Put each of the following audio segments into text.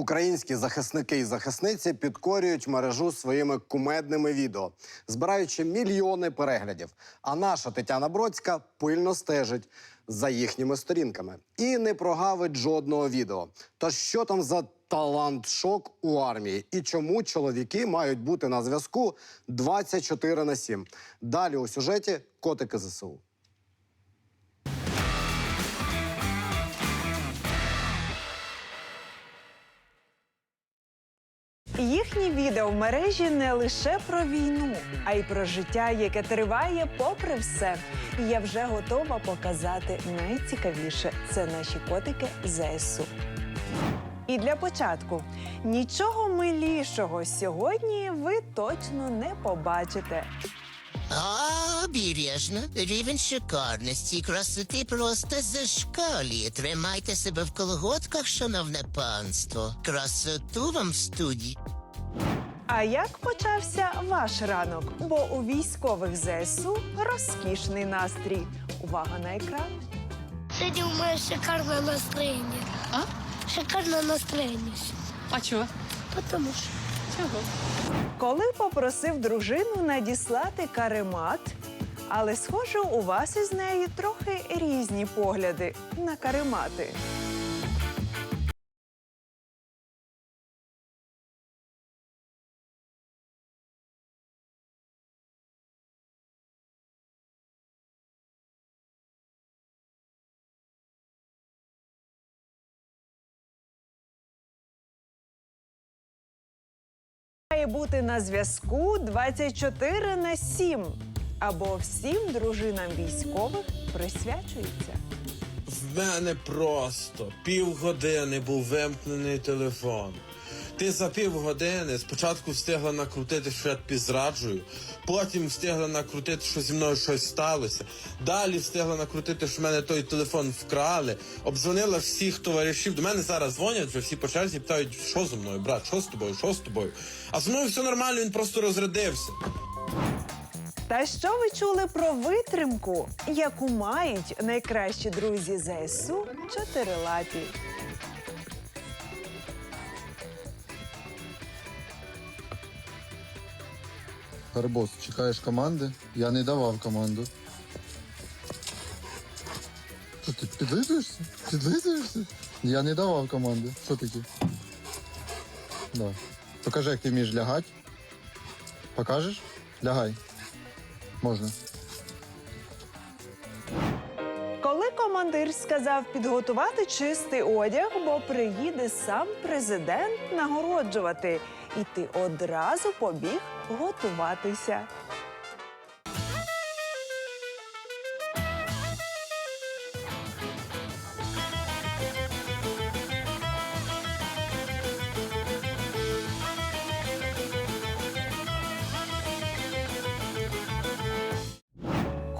Українські захисники і захисниці підкорюють мережу своїми кумедними відео, збираючи мільйони переглядів. А наша Тетяна Бродська пильно стежить за їхніми сторінками і не прогавить жодного відео. Тож що там за талант-шок у армії і чому чоловіки мають бути на зв'язку 24 на 7? Далі у сюжеті котики ЗСУ. Їхні відео в мережі не лише про війну, а й про життя, яке триває попри все. І я вже готова показати найцікавіше це наші котики ЗСУ. І для початку нічого милішого сьогодні ви точно не побачите. Обережно, рівень шикарності і красоти просто зашкалює. Тримайте себе в колготках, шановне панство. Красоту вам в студії. А як почався ваш ранок? Бо у військових ЗСУ розкішний настрій. Увага на екран. Сегодня у меня шикарное настроение. А? Шикарное настроение. А чого? Потому что Чого? Коли попросив дружину надіслати каремат, але схоже, у вас із нею трохи різні погляди на каремати. Має бути на зв'язку 24 на 7, або всім дружинам військових присвячується. В мене просто півгодини був вимкнений телефон. Ти за півгодини спочатку встигла накрутити, що я тобі потім встигла накрутити, що зі мною щось сталося. Далі встигла накрутити, що в мене той телефон вкрали. Обдзвонила всіх товаришів. До мене зараз дзвонять, вже всі по черзі питають, що зі мною, брат, що з тобою, що з тобою. А зі мною все нормально, він просто розрядився. Та що ви чули про витримку, яку мають найкращі друзі ЗСУ чотирилапі? Гарбос, чекаєш команди? Я не давав команду. Що ти підлизуєшся? Підлизуєшся? Я не давав команди. Що таке? Да. Покажи, як ти вмієш лягати. Покажеш? Лягай. Можна. Командир сказав підготувати чистий одяг, бо приїде сам президент нагороджувати, і ти одразу побіг готуватися.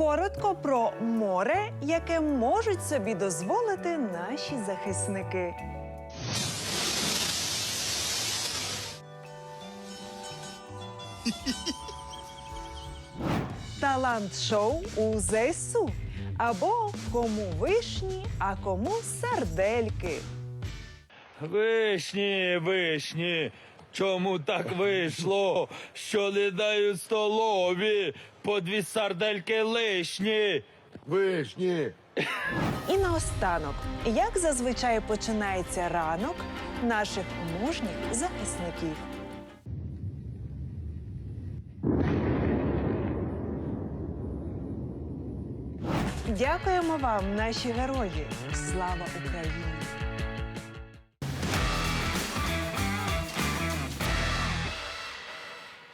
Коротко про море, яке можуть собі дозволити наші захисники. Талант-шоу у ЗСУ. Або кому вишні, а кому сардельки. Вишні, вишні. Чому так вийшло, що не дають столові по дві сардельки лишні? Вишні! І наостанок, як зазвичай починається ранок наших мужніх захисників. Дякуємо вам, наші герої. Слава Україні!